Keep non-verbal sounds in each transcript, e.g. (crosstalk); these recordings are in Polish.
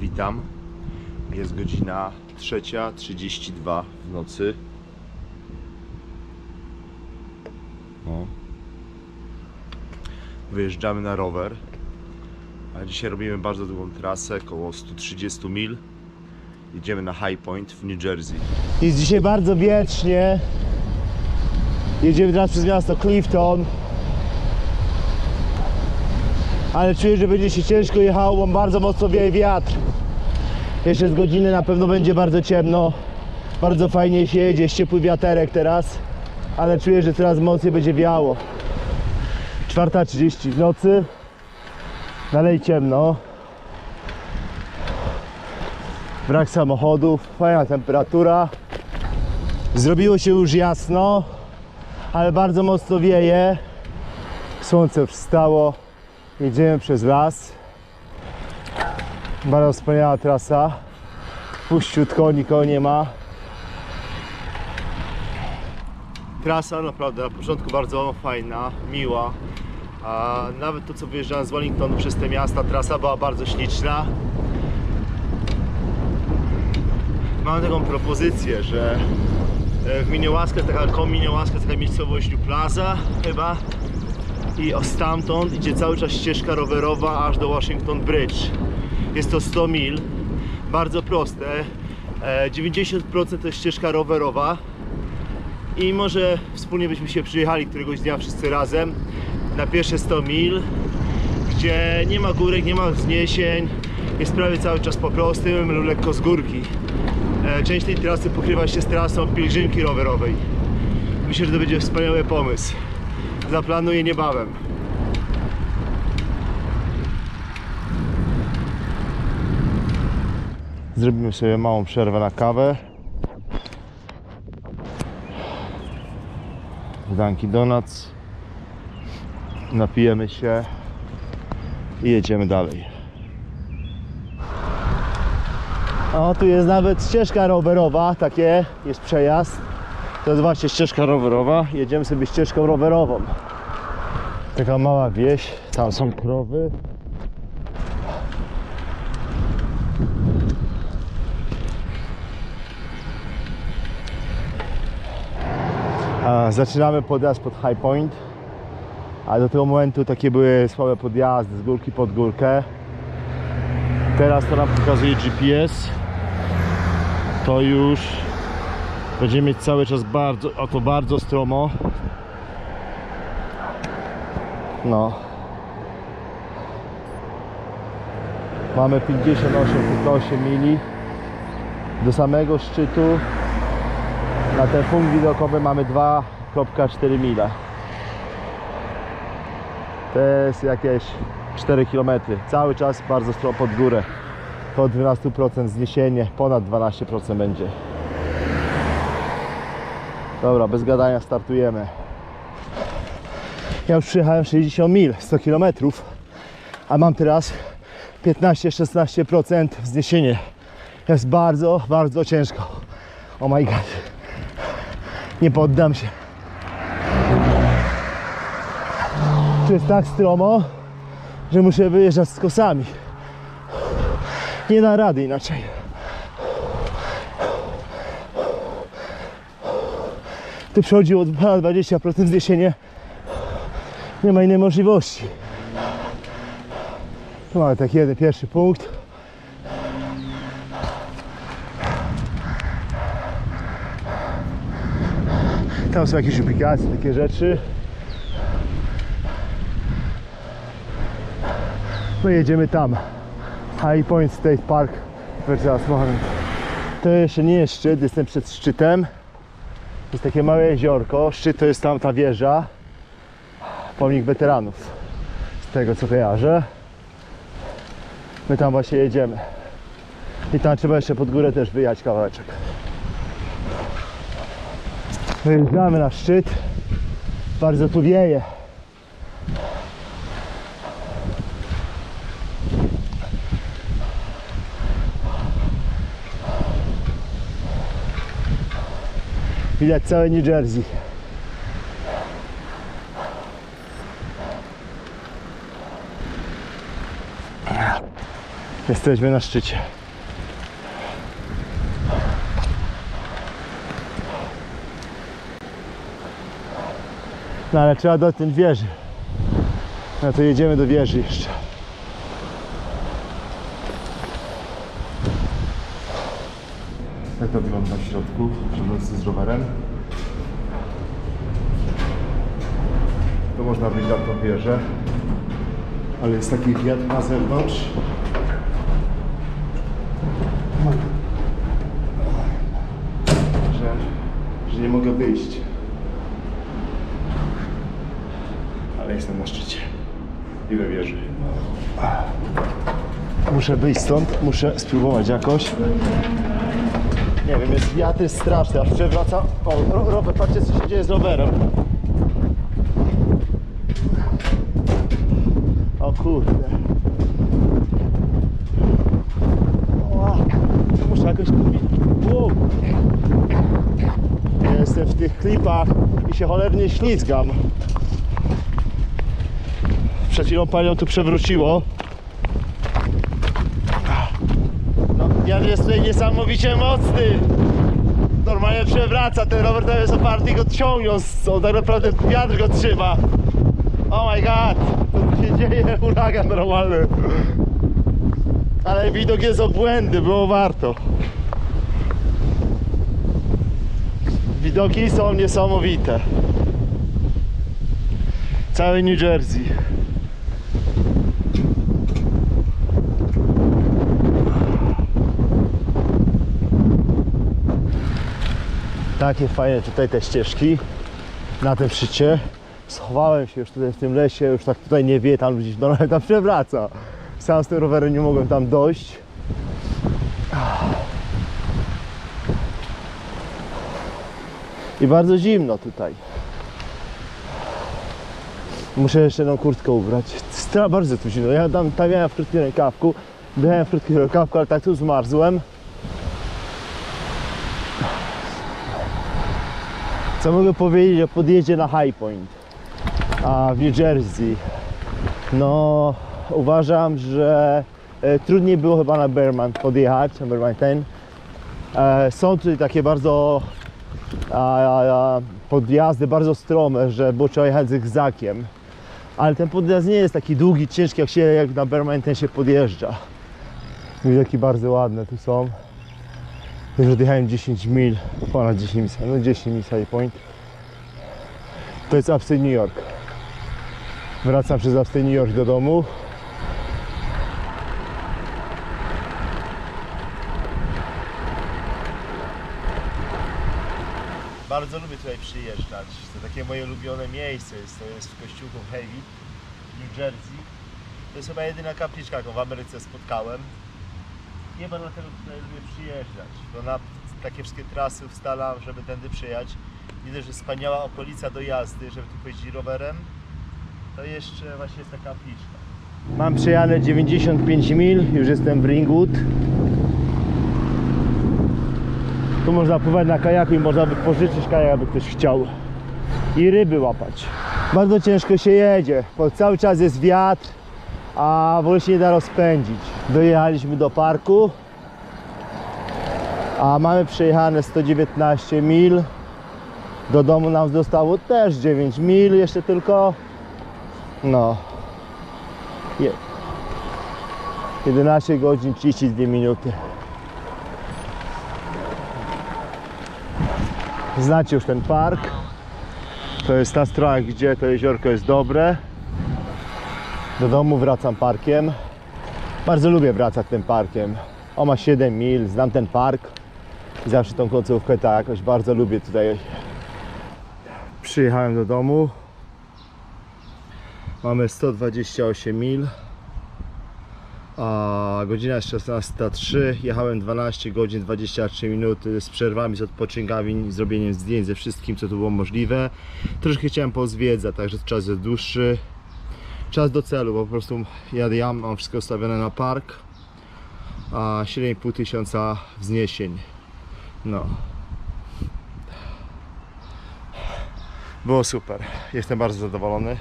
Witam. Jest godzina 3.32 w nocy. O. Wyjeżdżamy na rower. A dzisiaj robimy bardzo długą trasę, około 130 mil. Jedziemy na High Point w New Jersey. Jest dzisiaj bardzo wietrznie. Jedziemy teraz przez miasto Clifton. Ale czuję, że będzie się ciężko jechało, bo bardzo mocno wieje wiatr. Jeszcze z godziny na pewno będzie bardzo ciemno. Bardzo fajnie się jedzie, jest ciepły wiaterek teraz. Ale czuję, że coraz mocniej będzie wiało. 4.30 w nocy. Dalej ciemno. Brak samochodów, fajna temperatura. Zrobiło się już jasno, ale bardzo mocno wieje. Słońce wstało. Jedziemy przez las. Bardzo wspaniała trasa. Puściutko, nikogo nie ma. Trasa naprawdę na początku bardzo fajna, miła. A nawet to co wyjeżdżałem z Wellington przez te miasta, trasa była bardzo śliczna. Mam taką propozycję, że e, w Miniołaskę, taka koło Miniołaska, taka miejscowość Plaza chyba i stamtąd idzie cały czas ścieżka rowerowa aż do Washington Bridge. Jest to 100 mil, bardzo proste. E, 90% to jest ścieżka rowerowa, i może wspólnie byśmy się przyjechali któregoś dnia wszyscy razem na pierwsze 100 mil, gdzie nie ma górek, nie ma wzniesień, jest prawie cały czas po prostym lekko z górki. E, Część tej trasy pokrywa się z trasą pielgrzymki rowerowej. Myślę, że to będzie wspaniały pomysł. Zaplanuję niebawem. Zrobimy sobie małą przerwę na kawę. W Dunkin Donuts. Napijemy się i jedziemy dalej. O, tu jest nawet ścieżka rowerowa, takie jest przejazd. To jest właśnie ścieżka rowerowa. Jedziemy sobie ścieżką rowerową. Taka mała wieś, tam są krowy. Zaczynamy podjazd pod High Point, a do tego momentu takie były słabe podjazdy z górki pod górkę. Teraz to nam pokazuje GPS. To już będziemy mieć cały czas bardzo, oto bardzo stromo. No. Mamy 58,8 mili do samego szczytu. Na ten punkt widokowy mamy 2,4 mile. To jest jakieś 4 km. Cały czas bardzo stromo pod górę. Po 12% zniesienie, ponad 12% będzie. Dobra, bez gadania startujemy. Ja już przyjechałem 60 mil, 100 km, a mam teraz 15-16% wzniesienie. Jest bardzo, bardzo ciężko. Oh my god. Nie poddam się. Tu jest tak stromo, że muszę wyjeżdżać z kosami. Nie da rady inaczej. Tu przechodzi od ponad 20% zniesienie. Nie ma innej możliwości. Tu mamy taki jeden pierwszy punkt. Tam są jakieś aplikacje, takie rzeczy. No i jedziemy tam. High Point State Park Monument. To jeszcze nie jest szczyt, jestem przed szczytem. Jest takie małe jeziorko. Szczyt to jest tam ta wieża. Pomnik weteranów. Z tego co kojarzę. My tam właśnie jedziemy. I tam trzeba jeszcze pod górę też wyjechać kawałeczek. Wyjeżdżamy na szczyt. Bardzo tu wieje. Widać całe New Jersey. Jesteśmy na szczycie. No ale trzeba dotknąć wieży. No to jedziemy do wieży jeszcze. Tak to wygląda w środku, przodzący z rowerem. To można wyjść na tą wieżę, ale jest taki wiatr na zewnątrz. Że, że nie mogę wyjść. Ale jestem na szczycie i we wieży. Muszę wyjść stąd, muszę spróbować jakoś. Nie wiem, jest wiatr jest straszny, aż przewraca. O, ro, rower, patrzcie co się dzieje z rowerem. O kurde. O, muszę jakoś. Wow. Jestem w tych klipach i się cholernie ślizgam. Przed chwilą panią tu przewróciło. No, jest tutaj niesamowicie mocny. Normalnie przewraca, ten rower tam jest oparty i go ciągną, on tak naprawdę wiatr go trzyma. Oh my god, co tu się dzieje? (laughs) Huragan normalny. Ale widok jest obłędny, było warto. Widoki są niesamowite. Cały New Jersey. Takie fajne tutaj te ścieżki na tym szczycie. Schowałem się już tutaj w tym lesie, już tak tutaj nie wie, tam gdzieś normalnie tam przewraca. Sam z tym rowerem nie mogłem tam dojść. I bardzo zimno tutaj. Muszę jeszcze jedną kurtkę ubrać. Stra- bardzo tu zimno. Ja tam, tam miałem w krótkim rękawku. Byłem w krótkim rękawku, ale tak tu zmarzłem. Co mogę powiedzieć o podjeździe na High Point a w New Jersey? No, uważam, że e, trudniej było chyba na Berman podjechać, na Berman ten. E, są tutaj takie bardzo a, a, podjazdy, bardzo strome, że było trzeba jechać zygzakiem. Ale ten podjazd nie jest taki długi, ciężki, jak się jak na Berman ten się podjeżdża. Widoki bardzo ładne tu są. Już odjechałem 10 mil, ponad 10 mil, no 10 mil High Point. To jest Upstate New York. Wracam przez Upstate New York do domu. Bardzo lubię tutaj przyjeżdżać. To takie moje ulubione miejsce jest. To jest w kościółku w Heavy, New Jersey. To jest chyba jedyna kapliczka, jaką w Ameryce spotkałem. Chyba dlatego tutaj lubię przyjeżdżać, bo na takie wszystkie trasy ustalam, żeby tędy przyjechać. Widzę, że wspaniała okolica do jazdy, żeby tu pojeździć rowerem. To jeszcze właśnie jest ta kapliczka. Mam przejane 95 mil, już jestem w Ringwood. Tu można pływać na kajaku i można by pożyczyć kajak, aby ktoś chciał. I ryby łapać. Bardzo ciężko się jedzie, bo cały czas jest wiatr, a w się nie da rozpędzić. Dojechaliśmy do parku, a mamy przejechane 119 mil. Do domu nam zostało też 9 mil jeszcze tylko. No. Je. 11 godzin 32 minuty. Znacie już ten park. To jest ta strona, gdzie to jeziorko jest dobre. Do domu wracam parkiem. Bardzo lubię wracać tym parkiem. On ma 7 mil, znam ten park. I zawsze tą końcówkę tak jakoś bardzo lubię tutaj. Przyjechałem do domu. Mamy 128 mil. A godzina jest 16.03. Jechałem 12 godzin 23 minuty z przerwami, z odpoczynkami zrobieniem zdjęć ze wszystkim, co tu było możliwe. Troszkę chciałem pozwiedzać, także czas jest dłuższy czas do celu, bo po prostu jadę ja, mam wszystko ustawione na park, a 7,5 tysiąca wzniesień. No. Było super. Jestem bardzo zadowolony.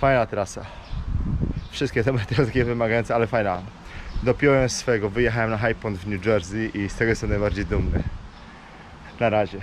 Fajna trasa. Wszystkie te metry takie wymagające, ale fajna. dopiąłem swego, wyjechałem na High Point w New Jersey i z tego jestem najbardziej dumny. Na razie.